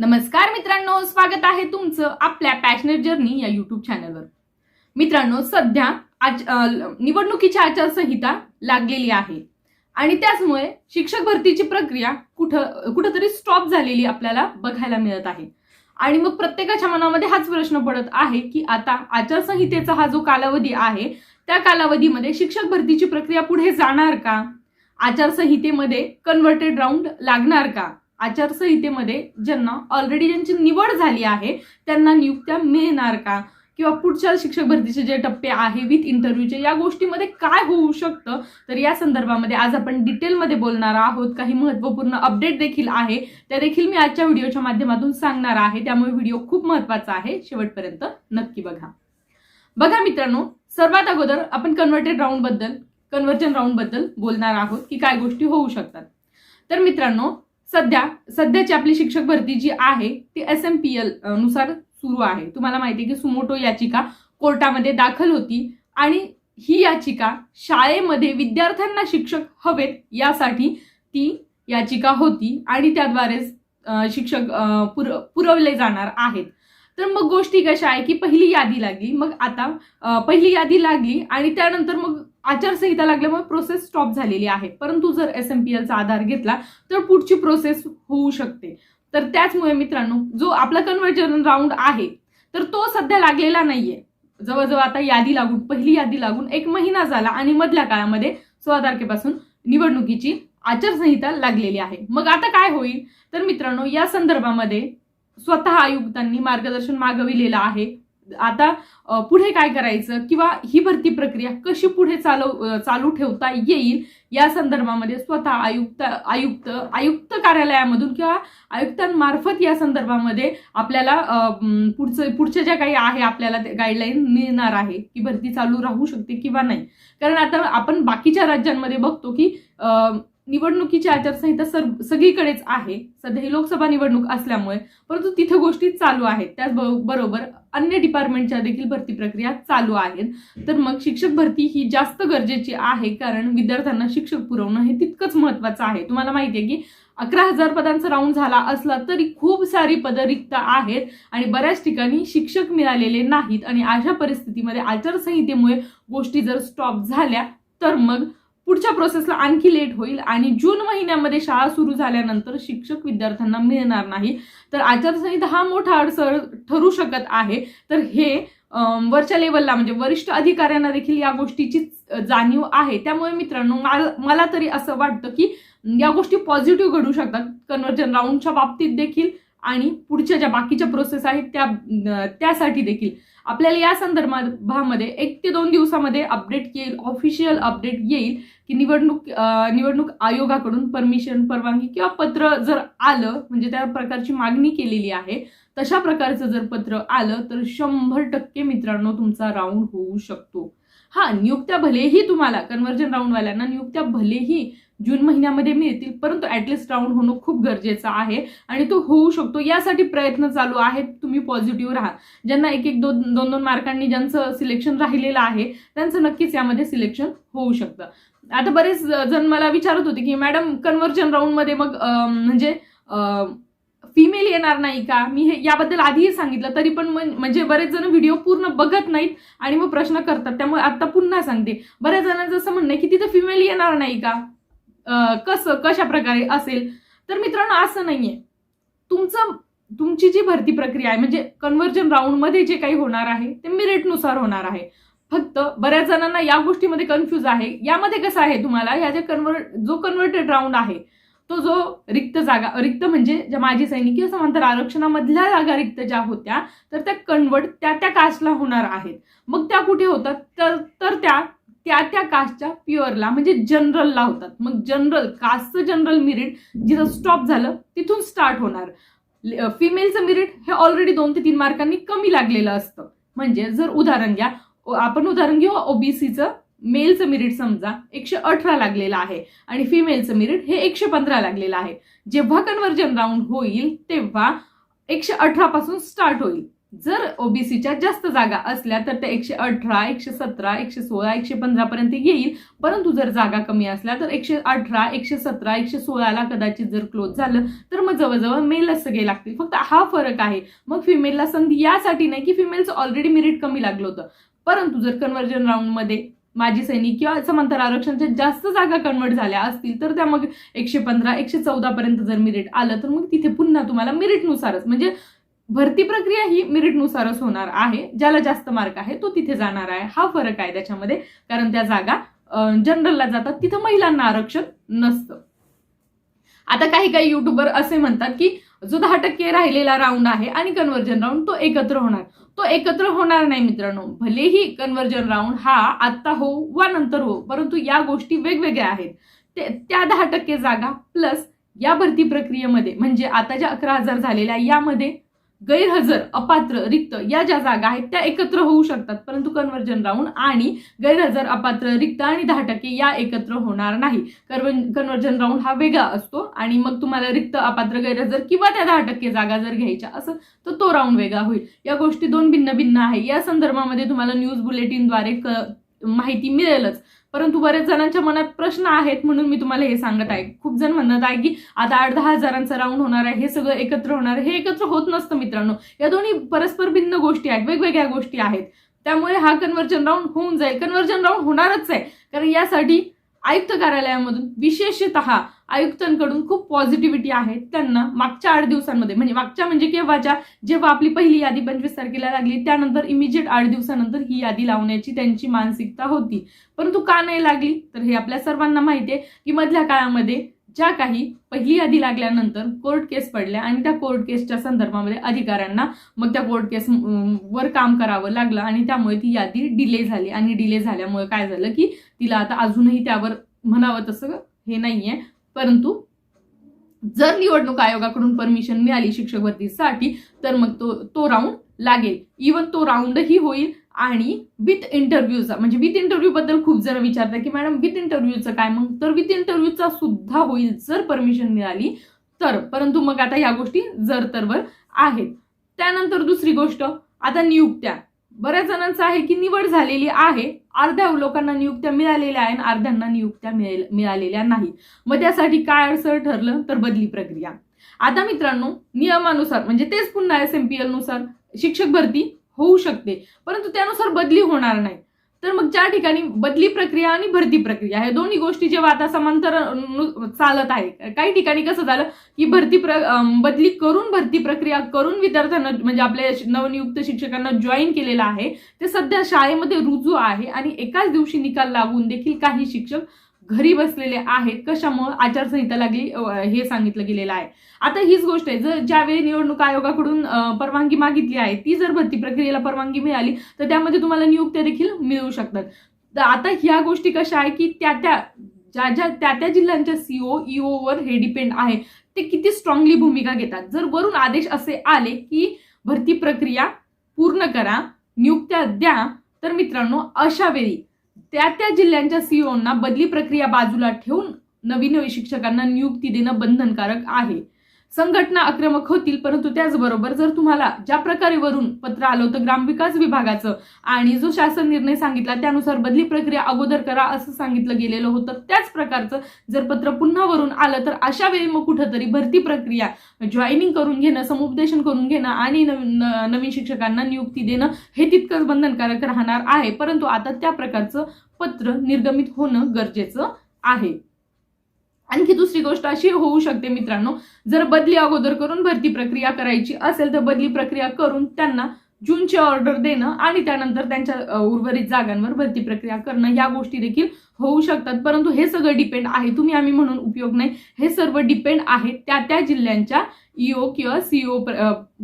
नमस्कार मित्रांनो स्वागत आहे तुमचं आपल्या पॅशनेट जर्नी या युट्यूब चॅनलवर मित्रांनो सध्या आज निवडणुकीची आचारसंहिता लागलेली आहे. आणि त्याचमुळे शिक्षक भरतीची प्रक्रिया कुठं कुठंतरी स्टॉप झालेली आपल्याला बघायला मिळत आहे. आणि मग प्रत्येकाच्या मनामध्ये हाच प्रश्न पडत आहे की आता आचारसंहितेचा हा जो कालावधी आहे त्या कालावधीमध्ये शिक्षक भरतीची प्रक्रिया पुढे जाणार का? आचारसंहितेमध्ये कन्व्हर्टेड राऊंड लागणार का? आचारसंहितेमध्ये ज्यांना ऑलरेडी ज्यांची निवड झाली आहे त्यांना नियुक्त्या मिळणार का? किंवा पुढच्या शिक्षक भरतीचे जे टप्पे आहे विथ इंटरव्ह्यूचे या गोष्टीमध्ये काय होऊ शकतं? तर या संदर्भामध्ये आज आपण डिटेलमध्ये बोलणार आहोत. काही महत्त्वपूर्ण अपडेट देखील आहे. त्या देखील मी आजच्या व्हिडिओच्या माध्यमातून सांगणार आहे. त्यामुळे व्हिडिओ खूप महत्त्वाचा आहे. शेवटपर्यंत नक्की बघा. बघा मित्रांनो सर्वात अगोदर आपण कन्व्हर्टेड राऊंडबद्दल कन्व्हर्जन राऊंडबद्दल बोलणार आहोत की काय गोष्टी होऊ शकतात. तर मित्रांनो सध्या सध्याची आपली शिक्षक भरती जी आहे ती एस एम पी एलनुसार सुरू आहे. तुम्हाला माहिती आहे की सुमोटो याचिका कोर्टामध्ये दाखल होती आणि ही याचिका शाळेमध्ये विद्यार्थ्यांना शिक्षक हवेत यासाठी ती याचिका होती आणि त्याद्वारेच शिक्षक पुर पुरवले जाणार आहेत. तर मग गोष्टी कशा आहे की पहिली यादी लागली मग आता पहिली यादी लागली आणि त्यानंतर मग आचारसंहिता लागल्यामुळे प्रोसेस स्टॉप झालेली आहे. परंतु जर एस एम पी एलचा आधार घेतला तर पुढची प्रोसेस होऊ शकते. तर त्याचमुळे मित्रांनो जो आपला कन्व्हर्जन राऊंड आहे तर तो सध्या लागलेला नाहीये. जवळजवळ आता यादी लागून पहिली यादी लागून एक महिना झाला आणि मधल्या काळामध्ये सोळा तारखेपासून निवडणुकीची आचारसंहिता लागलेली आहे. मग आता काय होईल? तर मित्रांनो या संदर्भामध्ये स्वतः आयुक्तांनी मार्गदर्शन मागविलेलं आहे. आता पुढे काय करायचं किंवा ही भरती प्रक्रिया कशी पुढे चालव चालू ठेवता येईल या संदर्भामध्ये स्वतः आयुक्त आयुक्त आयुक्त कार्यालयामधून किंवा आयुक्तांमार्फत या संदर्भामध्ये आपल्याला पुढचं पुढच्या ज्या काही आहे आपल्याला गाईडलाईन मिळणार आहे की भरती चालू राहू शकते किंवा नाही. कारण आता आपण बाकीच्या राज्यांमध्ये बघतो की निवडणुकीची आचारसंहिता सर सगळीकडेच आहे. सध्या ही लोकसभा निवडणूक असल्यामुळे परंतु तिथे गोष्टी चालू आहेत. त्याचबरोबर अन्य डिपार्टमेंटच्या देखील भरती प्रक्रिया चालू आहेत. तर मग शिक्षक भरती ही जास्त गरजेची आहे कारण विद्यार्थ्यांना शिक्षक पुरवणं हे तितकंच महत्वाचं आहे. तुम्हाला माहिती आहे की अकरा हजार पदांचा राऊंड झाला असला तरी खूप सारी पदं रिक्त आहेत आणि बऱ्याच ठिकाणी शिक्षक मिळालेले नाहीत. आणि अशा परिस्थितीमध्ये आचारसंहितेमुळे गोष्टी जर स्टॉप झाल्या तर मग पुढच्या प्रोसेसला आणखी लेट होईल आणि जून महिन्यामध्ये शाळा सुरू झाल्यानंतर शिक्षक विद्यार्थ्यांना मिळणार नाही. तर आचारसंहिता हा मोठा अडसर ठरू शकत आहे. तर हे वरच्या लेवलला म्हणजे वरिष्ठ अधिकाऱ्यांना देखील या गोष्टीची जाणीव आहे. त्यामुळे मित्रांनो मला मला तरी असं वाटतं की या गोष्टी पॉझिटिव्ह घडू शकतात. कन्व्हर्जन राऊंडच्या बाबतीत देखील आणि पुढच्या ज्या बाकीच्या प्रोसेस आहेत त्या त्यासाठी देखील. आपल्याला या संदर्भामध्ये एक ते दोन दिवसामध्ये अपडेट येईल ऑफिशियल अपडेट येईल की निवडणूक निवडणूक आयोगाकडून परमिशन परवानगी किंवा पत्र जर आलं म्हणजे त्या प्रकारची मागणी केलेली आहे तशा प्रकारचं जर पत्र आलं तर शंभर टक्के मित्रांनो तुमचा राऊंड होऊ शकतो. हा नियुक्त्या भलेही तुम्हाला कन्व्हर्जन राऊंडवाल्यांना नियुक्त्या भलेही जून महिन्यामध्ये मिळतील परंतु ऍटलिस्ट राऊंड होणं खूप गरजेचं आहे आणि तो होऊ शकतो. यासाठी प्रयत्न चालू आहेत तुम्ही पॉझिटिव्ह राहा. ज्यांना एक एक दोन दोन दोन मार्कांनी ज्यांचं सिलेक्शन राहिलेलं आहे त्यांचं नक्कीच यामध्ये सिलेक्शन होऊ शकतं. आता बरेच जण मला विचारत होते की मॅडम कन्व्हर्जन राऊंडमध्ये मग म्हणजे फिमेल येणार नाही का? मी हे याबद्दल आधीही सांगितलं तरी पण म्हणजे बरेच जण व्हिडिओ पूर्ण बघत नाहीत आणि मग प्रश्न करतात. त्यामुळे आता पुन्हा सांगते. बऱ्याच जणांचं असं म्हणणं आहे की तिथं फिमेल येणार नाही का? कसं कशा प्रकारे असेल? तर मित्रांनो असं नाहीये. तुमचं तुमची जी भरती प्रक्रिया आहे म्हणजे कन्व्हर्जन राऊंडमध्ये जे काही होणार आहे ते मेरिटनुसार होणार आहे. फक्त बऱ्याच जणांना या गोष्टीमध्ये कन्फ्यूज आहे. यामध्ये कसं आहे तुम्हाला ह्या ज्या कन्व्हर्ट जो कन्व्हर्टेड राऊंड आहे तो जो रिक्त जागा रिक्त म्हणजे ज्या माजी सैनिक किंवा समांतर आरक्षणामधल्या जागा रिक्त ज्या होत्या तर त्या कन्वर्ट त्या त्या कास्टला होणार आहेत. मग त्या कुठे होतात? तर तर त्या त्या त्या कास्टच्या प्युअरला म्हणजे जनरलला होतात. मग जनरल कास्टचं जनरल मिरिट जिथं स्टॉप झालं तिथून स्टार्ट होणार. फिमेलचं मिरिट हे ऑलरेडी दोन ते तीन मार्कांनी कमी लागलेलं असतं. म्हणजे जर उदाहरण घ्या आपण उदाहरण घेऊ ओबीसीचं मेलचं मिरिट समजा एकशे अठरा लागलेलं आहे आणि फिमेलचं मिरिट हे एकशे पंधरा लागलेलं आहे. जेव्हा कन्व्हर्जन राऊंड होईल तेव्हा एकशे अठरा पासून स्टार्ट होईल. जर ओबीसीच्या जास्त जागा असल्या तर त्या एकशे अठरा एकशे सतरा एकशे सोळा एकशे पंधरापर्यंत येईल. परंतु जर जागा कमी असल्या तर एकशे अठरा एकशे सतरा एकशे सोळाला कदाचित जर क्लोज झालं तर मग जवळजवळ मेलच सगळे लागतील. फक्त हा फरक आहे. मग फिमेलला संधी यासाठी नाही की फिमेलचं ऑलरेडी मेरिट कमी लागलं होतं. परंतु जर कन्व्हर्जन राऊंडमध्ये माजी सैनिक किंवा समांतर आरक्षणच्या जास्त जागा कन्वर्ट झाल्या असतील तर त्या मग एकशे पंधरा एकशे चौदा पर्यंत जर मिरिट आलं तर मग तिथे पुन्हा तुम्हाला मिरिटनुसारच म्हणजे भरती प्रक्रिया ही मेरिटनुसारच होणार आहे. ज्याला जास्त मार्क आहे तो तिथे जाणार आहे. हा फरक आहे त्याच्यामध्ये. कारण त्या जागा जनरलला जातात. तिथं महिलांना आरक्षण नसतं. आता काही काही युट्यूबर असे म्हणतात की जो दहा टक्के राहिलेला राऊंड आहे आणि कन्व्हर्जन राऊंड तो एकत्र होणार. तो एकत्र होणार नाही मित्रांनो. भलेही कन्व्हर्जन राऊंड हा आत्ता हो वा नंतर हो परंतु या गोष्टी वेगवेगळ्या आहेत. ते त्या दहा टक्के जागा प्लस या भरती प्रक्रियेमध्ये म्हणजे आता ज्या अकरा हजार झालेल्या यामध्ये गैरहजर अपात्र रिक्त या ज्या जागा आहेत त्या एकत्र होऊ शकतात. परंतु कन्व्हर्जन राऊंड आणि गैरहजर अपात्र रिक्त आणि दहा टक्के या एकत्र होणार नाही. कन्व्हर्जन राऊंड हा वेगळा असतो आणि मग तुम्हाला रिक्त अपात्र गैरहजर किंवा त्या दहा टक्के जागा जर घ्यायच्या असं तर तो राऊंड वेगळा होईल. या गोष्टी दोन भिन्न भिन्न आहे. या संदर्भामध्ये तुम्हाला न्यूज बुलेटिनद्वारे क माहिती मिळेलच. परंतु बऱ्याच जणांच्या मनात प्रश्न आहेत म्हणून मी तुम्हाला हे सांगत आहे. खूप जण म्हणत आहे की आता आठ दहा हजारांचा राऊंड होणार आहे हे सगळं एकत्र होणार आहे हे एकत्र होत नसतं मित्रांनो. या दोन्ही परस्पर भिन्न गोष्टी आहेत वेगवेगळ्या गोष्टी आहेत. त्यामुळे हा कन्व्हर्जन राऊंड होऊन जाईल. कन्व्हर्जन राऊंड होणारच आहे. कारण यासाठी आयुक्त कार्यालयामधून विशेषतः आयुक्तांकडून खूप पॉझिटिव्हिटी आहे त्यांना मागच्या आठ दिवसांमध्ये. म्हणजे मागच्या म्हणजे केव्हाच्या? जेव्हा आपली पहिली यादी पंचवीस तारखेला लागली त्यानंतर इमिजिएट आठ दिवसानंतर ही यादी लावण्याची त्यांची मानसिकता होती. परंतु का नाही लागली? तर हे आपल्या सर्वांना माहिती आहे की मधल्या काळामध्ये ज्या काही पहिली यादी लागल्यानंतर कोर्ट केस पडल्या आणि त्या कोर्ट केसच्या संदर्भामध्ये अधिकाऱ्यांना मग त्या कोर्ट केस वर काम करावं लागलं आणि त्यामुळे ती यादी डिले झाली. आणि डिले झाल्यामुळे काय झालं की तिला आता अजूनही त्यावर म्हणावं तसं हे नाहीये. परंतु जर निवडणूक आयोगाकडून परमिशन मिळाली शिक्षक भरतीसाठी तर मग तो तो राऊंड लागेल. इवन तो राऊंडही होईल आणि विथ इंटरव्ह्यूचा म्हणजे विथ इंटरव्ह्यूबद्दल खूप जण विचारतात की मॅडम विथ इंटरव्ह्यूचं काय? मग तर विथ इंटरव्ह्यूचा सुद्धा होईल जर परमिशन मिळाली तर. परंतु मग आता या गोष्टी जर तरवर आहेत. त्यानंतर दुसरी गोष्ट आता नियुक्त्या. बऱ्याच जणांचं आहे की निवड झालेली आहे अर्ध्या लोकांना नियुक्त्या मिळालेल्या आहे आणि अर्ध्यांना नियुक्त्या मिळालेल्या नाही. मग त्यासाठी काय अडसर ठरलं तर बदली प्रक्रिया. आता मित्रांनो नियमानुसार म्हणजे तेच पुन्हा एस एम पी एलनुसार शिक्षक भरती होऊ शकते. परंतु त्यानुसार बदली होणार नाही. तर मग ज्या ठिकाणी बदली प्रक्रिया आणि भरती प्रक्रिया हे दोन्ही गोष्टी जेव्हा आता समांतर चालत आहे काही ठिकाणी कसं झालं की भरती प्र बदली करून भरती प्रक्रिया करून विद्यार्थ्यांना म्हणजे आपल्या नवनियुक्त शिक्षकांना जॉईन केलेलं आहे. ते सध्या शाळेमध्ये रुजू आहे आणि एकाच दिवशी निकाल लागून देखील काही शिक्षक घरी बसलेले आहेत कशामुळे आचारसंहिता लागली हे सांगितलं गेलेलं आहे. आता हीच गोष्ट आहे जर ज्यावेळी निवडणूक आयोगाकडून परवानगी मागितली आहे ती जर भरती प्रक्रियेला परवानगी मिळाली तर त्यामध्ये तुम्हाला नियुक्त्या देखील मिळू शकतात. तर आता ह्या गोष्टी कशा आहे की त्या त्या ज्या ज्या त्या त्या जिल्ह्यांच्या सीओ ईओवर हे डिपेंड आहे. ते किती स्ट्रॉंगली भूमिका घेतात. जर वरून आदेश असे आले की भरती प्रक्रिया पूर्ण करा नियुक्त्या द्या तर मित्रांनो अशा वेळी त्या त्या जिल्ह्यांच्या सीओना बदली प्रक्रिया बाजूला ठेवून नवीन शिक्षकांना नियुक्ती देणं बंधनकारक आहे. संघटना आक्रमक होतील परंतु त्याचबरोबर जर तुम्हाला ज्या प्रकारे वरून पत्र आलं होतं ग्रामविकास विभागाचं आणि जो शासन निर्णय सांगितला त्यानुसार बदली प्रक्रिया अगोदर करा असं सांगितलं गेलेलं होतं त्याच प्रकारचं जर पत्र पुन्हा वरून आलं तर अशा वेळी मग कुठंतरी भरती प्रक्रिया जॉईनिंग करून घेणं समुपदेशन करून घेणं आणि नवीन शिक्षकांना नियुक्ती देणं हे तितकंच बंधनकारक राहणार आहे. परंतु आता त्या प्रकारचं पत्र निर्गमित होणं गरजेचं आहे. आणखी दुसरी गोष्ट अशी होऊ शकते मित्रांनो जर बदली अगोदर करून भरती प्रक्रिया करायची असेल तर बदली प्रक्रिया करून त्यांना जूनची ऑर्डर देणं आणि त्यानंतर त्यांच्या उर्वरित जागांवर भरती प्रक्रिया करणं या गोष्टी देखील होऊ शकतात. परंतु हे सगळं डिपेंड आहे. तुम्ही आम्ही म्हणून उपयोग नाही. हे सर्व डिपेंड आहे त्या त्या जिल्ह्यांच्या ईओ किंवा सीओ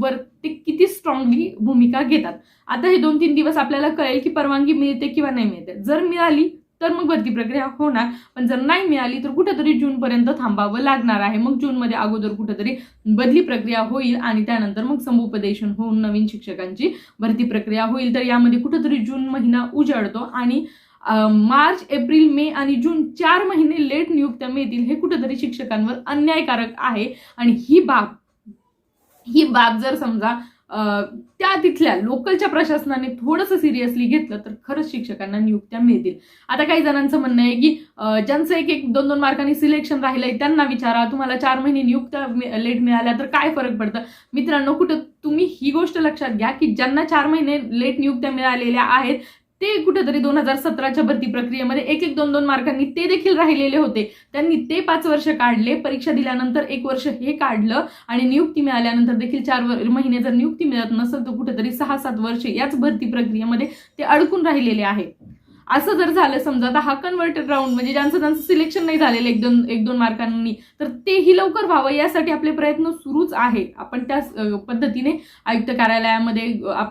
वर ते किती स्ट्रॉंगली भूमिका घेतात. आता हे दोन तीन दिवस आपल्याला कळेल की परवानगी मिळते किंवा नाही मिळते. जर मिळाली तर मग भरती प्रक्रिया होणार. पण जर नाही मिळाली तर कुठेतरी जूनपर्यंत थांबावं लागणार आहे. मग जूनमध्ये अगोदर कुठेतरी बदली प्रक्रिया होईल आणि त्यानंतर मग समुपदेशन होऊन नवीन शिक्षकांची भरती प्रक्रिया होईल. तर यामध्ये कुठेतरी जून महिना उजाडतो आणि मार्च एप्रिल मे आणि जून चार महिने लेट नियुक्त्या मिळतील हे कुठेतरी शिक्षकांवर अन्यायकारक आहे. आणि ही बाब ही बाब जर समजा त्या तिथल्या लोकलच्या प्रशासनाने थोडंसं सिरियसली घेतलं तर खरंच शिक्षकांना नियुक्त्या मिळतील. आता काही जणांचं म्हणणं आहे की ज्यांचं एक एक दोन दोन मार्कांनी सिलेक्शन राहिलंय त्यांना विचारा तुम्हाला चार महिने नियुक्त्या लेट मिळाल्या तर काय फरक पडतं? मित्रांनो कुठं तुम्ही ही गोष्ट लक्षात घ्या की ज्यांना चार महिने लेट नियुक्त्या मिळालेल्या आहेत ते कुठेतरी दोन हजार सतराच्या भरती प्रक्रियेमध्ये एक एक दोन दोन मार्कांनी ते देखील राहिलेले होते. त्यांनी ते पाच वर्ष काढले. परीक्षा दिल्यानंतर एक वर्ष हे काढलं आणि नियुक्ती मिळाल्यानंतर देखील चार महिने जर नियुक्ती मिळत नसेल तर कुठेतरी सहा सात वर्ष याच भरती प्रक्रियेमध्ये ते अडकून राहिलेले आहे. असं जर झालं समजा आता हा कन्व्हर्टेड राऊंड म्हणजे ज्यांचं त्यांचं सिलेक्शन नाही झालेलं एक दोन एक दोन मार्कांनी तर तेही लवकर व्हावं यासाठी आपले प्रयत्न सुरूच आहे. आपण त्या पद्धतीने आयुक्त कार्यालयामध्ये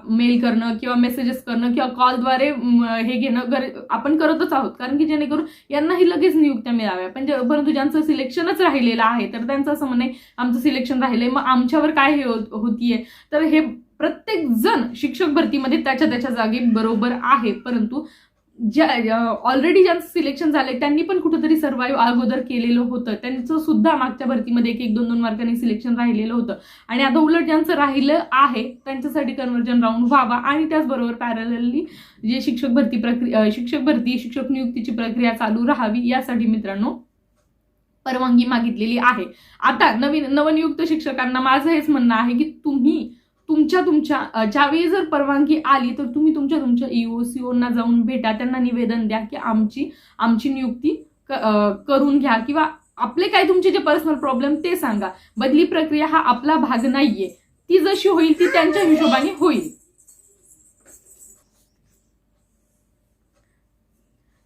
मेल करणं किंवा मेसेजेस करणं किंवा कॉलद्वारे हे घेणं गर आपण करतच आहोत. कारण की जेणेकरून यांनाही लगेच नियुक्त्या मिळाव्या. पण परंतु ज्यांचं सिलेक्शनच राहिलेलं आहे तर त्यांचं असं म्हणणे आमचं सिलेक्शन राहिलंय मग आमच्यावर काय हे हो- होतीये? तर हे प्रत्येक जण शिक्षक भरतीमध्ये त्याच्या त्याच्या जागी बरोबर आहे. परंतु ज्या ऑलरेडी ज्यांचं सिलेक्शन झालंय त्यांनी पण कुठंतरी सर्वाईव्ह अगोदर केलेलं होतं. त्यांचं सुद्धा मागच्या भरतीमध्ये एक एक दोन दोन मार्कांनी सिलेक्शन राहिलेलं होतं. आणि आता उलट ज्यांचं राहिलं आहे त्यांच्यासाठी कन्वर्जन राऊंड व्हावा आणि त्याचबरोबर पॅरलली जे शिक्षक भरती प्रक्रिया शिक्षक भरती शिक्षक नियुक्तीची प्रक्रिया चालू राहावी यासाठी मित्रांनो परवानगी मागितलेली आहे. आता नवीन नवनियुक्त शिक्षकांना माझं हेच म्हणणं आहे की तुम्ही तुमच्या तुमच्या ज्यावेळी जर परवानगी आली तर तुम्ही तुमच्या तुमच्या ईओ सीओना जाऊन भेटा त्यांना निवेदन द्या की आमची आमची नियुक्ती करून घ्या किंवा आपले काय तुमचे जे पर्सनल प्रॉब्लेम ते सांगा. बदली प्रक्रिया हा आपला भाग नाहीये. ती जशी होईल ती त्यांच्या हिशोबाने होईल.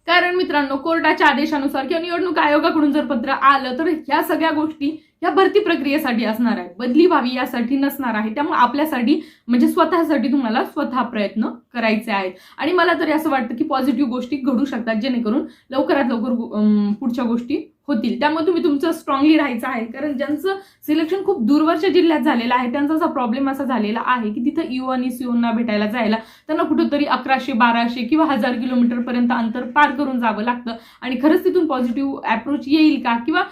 कारण मित्रांनो कोर्टाच्या आदेशानुसार किंवा निवडणूक आयोगाकडून जर पत्र आलं तर ह्या सगळ्या गोष्टी या भरती प्रक्रियेसाठी असणार आहे. बदली व्हावी यासाठी नसणार आहे. त्यामुळे आपल्यासाठी म्हणजे स्वतःसाठी तुम्हाला स्वतः प्रयत्न करायचे आहेत. आणि मला तरी असं वाटतं की पॉझिटिव्ह गोष्टी घडू शकतात जेणेकरून लवकरात लवकर पुढच्या गोष्टी होतील. त्यामुळे तुम्ही तुमचं स्ट्रॉंगली राहायचं आहे. कारण ज्यांचं सिलेक्शन खूप दूरवरच्या जिल्ह्यात झालेलं आहे त्यांचा असा प्रॉब्लेम असा झालेला आहे की तिथं यू आणि सीओना भेटायला जायला त्यांना कुठंतरी अकराशे बाराशे किंवा हजार किलोमीटरपर्यंत अंतर पार करून जावं लागतं. आणि खरंच तिथून पॉझिटिव्ह अप्रोच येईल का? किंवा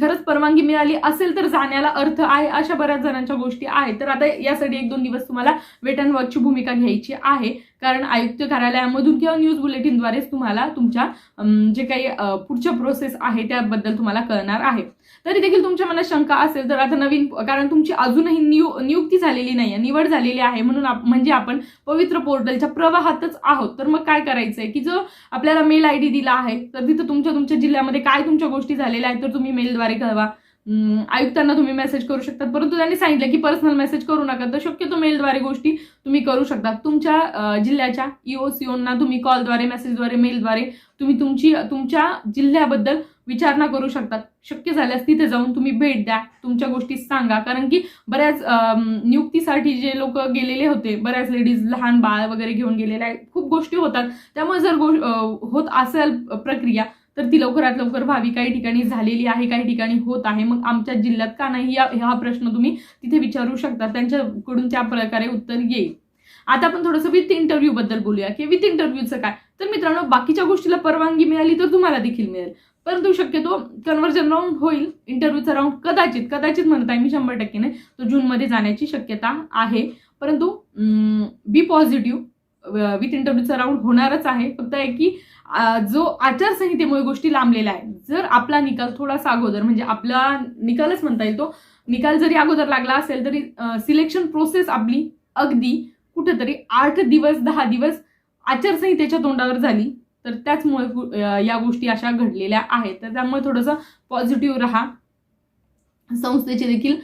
खरंच परवानगी मिळाली असेल तर जाण्याला अर्थ आहे अशा बऱ्याच जणांच्या गोष्टी आहेत. तर आता यासाठी एक दोन दिवस तुम्हाला वेट अँड वॉचची भूमिका घ्यायची आहे. कारण आयुक्त कार्यालयामधून किंवा न्यूज बुलेटिनद्वारेच तुम्हाला तुमच्या जे काही पुढच्या प्रोसेस आहे त्याबद्दल तुम्हाला कळणार आहे. तरी देखील तुमच्या मनात शंका असेल तर आता नवीन कारण तुमची अजूनही नियु नियुक्ती झालेली नाही आहे निवड झालेली आहे म्हणून म्हणजे आपण पवित्र पोर्टलच्या प्रवाहातच आहोत. तर मग काय करायचं आहे की जो आपल्याला मेल आय डी दिला आहे तर तिथं तुमच्या तुमच्या जिल्ह्यामध्ये काय तुमच्या गोष्टी झालेल्या आहेत तर तुम्ही मेलद्वारे कळवा. आयुक्तांना तुम्ही मेसेज करू शकता परंतु त्यांनी सांगितलं की पर्सनल मेसेज करू नका. तर शक्यतो मेलद्वारे गोष्टी तुम्ही करू शकता. तुमच्या जिल्ह्याच्या इओ सीओना तुम्ही कॉलद्वारे मेसेजद्वारे मेलद्वारे तुम्ही तुमची तुमच्या जिल्ह्याबद्दल विचारणा करू शकतात शक्य झाल्यास तिथे जाऊन तुम्ही भेट द्या. तुमच्या गोष्टी सांगा. कारण की बऱ्याच नियुक्तीसाठी जे लोक गेलेले होते बऱ्याच लेडीज लहान बाळ वगैरे घेऊन गेलेले आहेत. खूप गोष्टी होतात. त्यामुळे जर गो होत असेल प्रक्रिया तर ती लवकरात लवकर व्हावी. काही ठिकाणी झालेली आहे काही ठिकाणी होत आहे. मग आमच्या जिल्ह्यात का नाही? या हा प्रश्न तुम्ही तिथे विचारू शकता. त्यांच्याकडून त्या प्रकारे उत्तर येईल. आता आपण थोडंसं विथ इंटरव्ह्यू बद्दल बोलूया. की विथ इंटरव्ह्यूचं काय? तर मित्रांनो बाकीच्या गोष्टीला परवानगी मिळाली तर तुम्हाला देखील मिळेल. परंतु शक्यतो कन्व्हर्जन राऊंड होईल. इंटरव्ह्यूचा राऊंड कदाचित कदाचित म्हणत आहे मी शंभर टक्के नाही. तो जूनमध्ये जाण्याची शक्यता आहे. परंतु mm, बी पॉझिटिव्ह विथ इंटरव्ह्यूचा राऊंड होणारच आहे. फक्त आहे की जो आचारसंहितेमुळे गोष्टी लांबलेल्या आहेत. जर आपला निकाल थोडासा अगोदर म्हणजे आपला निकालच म्हणता येईल तो निकाल जरी अगोदर लागला असेल तरी सिलेक्शन प्रोसेस आपली अगदी कुठेतरी आठ दिवस दहा दिवस आचारसंहितेच्या तोंडावर झाली. तर त्याचमुळे या गोष्टी अशा घडलेल्या आहेत. तर त्यामुळे थोडंसं पॉझिटिव्ह राहा. संस्थेचे देखील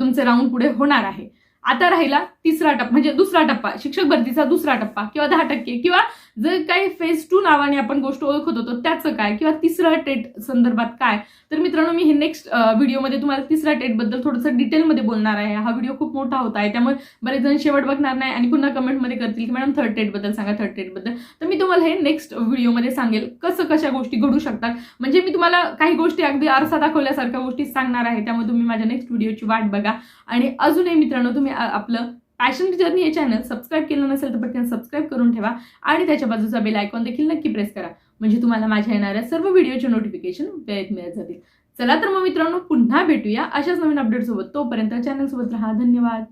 तुमचे राऊंड पुढे होणार आहे. आता राहिला तिसरा टप्पा म्हणजे दुसरा टप्पा शिक्षक भरतीचा दुसरा टप्पा किंवा दहा टक्के किंवा जर काही फेज टू नावाने आपण गोष्ट ओळखत होतो त्याचं काय? किंवा तिसरा टेट संदर्भात काय? तर मित्रांनो मी हे नेक्स्ट व्हिडिओमध्ये तुम्हाला तिसऱ्या टेटबद्दल थोडंसं डिटेलमध्ये बोलणार आहे. हा व्हिडिओ खूप मोठा होत आहे त्यामुळे बरेच जण शेवट बघणार नाही आणि पुन्हा कमेंटमध्ये करतील की मॅडम थर्ड टेटबद्दल सांगा थर्ड टेटबद्दल तर मी तुम्हाला हे नेक्स्ट व्हिडिओमध्ये सांगेल कसं कशा गोष्टी घडू शकतात. म्हणजे मी तुम्हाला काही गोष्टी अगदी आरसा दाखवल्यासारख्या गोष्टी सांगणार आहे त्यामुळे तुम्ही माझ्या नेक्स्ट व्हिडिओची वाट बघा. आणि अजूनही मित्रांनो तुम्ही आपलं पॅशन जर्नी हे चॅनल सबस्क्राईब केलं नसेल तर पटकन सबस्क्राईब करून ठेवा. आणि त्याच्या बाजूचा बेल आयकॉन देखील नक्की प्रेस करा. म्हणजे तुम्हाला माझ्या येणाऱ्या सर्व व्हिडिओचे नोटिफिकेशन वेळेत मिळत जातील. चला तर मग मित्रांनो पुन्हा भेटूया अशाच नवीन अपडेटसोबत तोपर्यंत चॅनलसोबत राहा. धन्यवाद.